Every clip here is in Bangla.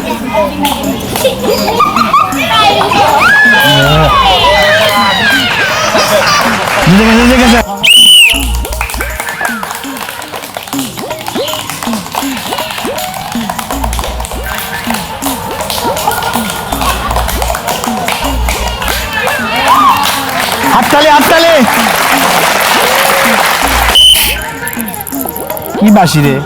이 앞다리, 앞다리. 이 맛이래.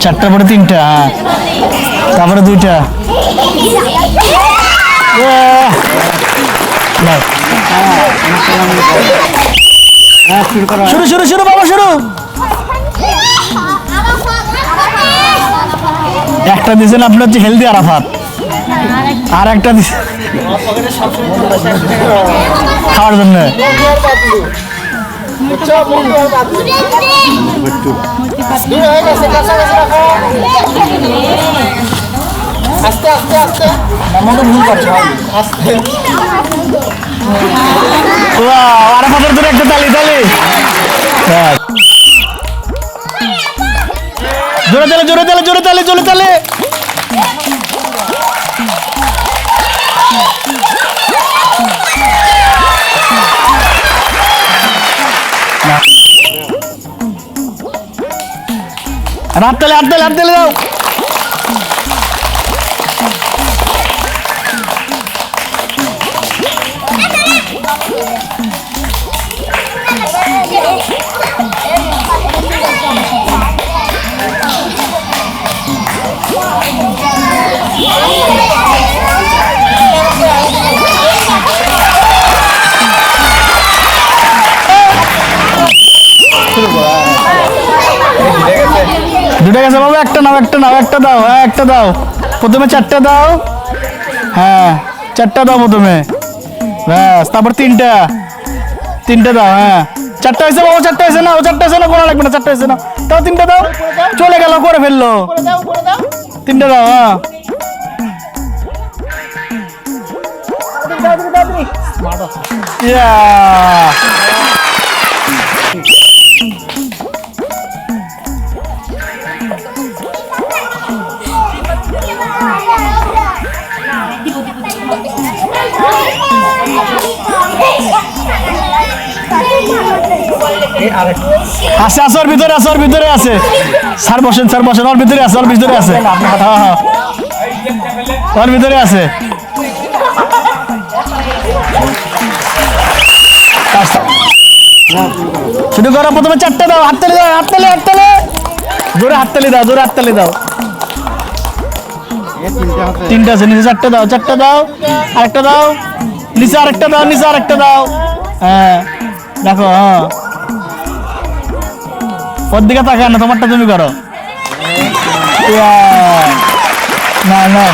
চারটা পরে তিনটা হ্যাঁ। তারপরে দুইটা। শুরু শুরু শুরু, বাবা, শুরু। একটা দিয়েছেন আপনার হচ্ছে হেলদি আরাফাত। আর একটা খাওয়ার জন্য। আস্তে আস্তে আস্তে Wow, আরাফাতের জন্য একটা তালি তালি জোরে তালে জোরে তালে জোরে তালে জোরে তালে। হাত তালে হাত তালে হাত দুটো গেছে বাবা, একটা নাও একটা নাও, একটা দাও হ্যাঁ একটা দাও। প্রথমে চারটা দাও। হ্যাঁ চারটা দাও প্রথমে। ব্যাস, তারপর তিনটা। তিনটা দাও হ্যাঁ। চারটা হয়েছে বাবা, চারটা হয়েছে না, ও চারটা হয়েছে না কোনো লাগবে না, চারটা হয়েছে না। তাও তিনটা দাও। চলে গেল, করে ফেলল। তিনটা দাও হ্যাঁ। Yeah. আছে আছে ওর ভিতরে আছে ওর ভিতরে আছে। স্যার বসেন স্যার বসেন ওর ভিতরে আছে ওর ভিতরে আছে। হ্যাঁ, হ্যাঁ। ওর ভিতরে আছে। শুরু করো প্রথমে চারটে দাও হাততালি দাও হাততালি হাততালি। জোরে হাততালি দাও জোরে হাততালি দাও। তিনটা আছে নিচে চারটে দাও চারটে দাও। আরেকটা দাও। নিচে আরেকটা দাও নিচে আরেকটা দাও। হ্যাঁ। দেখো হ্যাঁ। ওর দিকে তাকায় না তোমারটা তুমি করো। না না।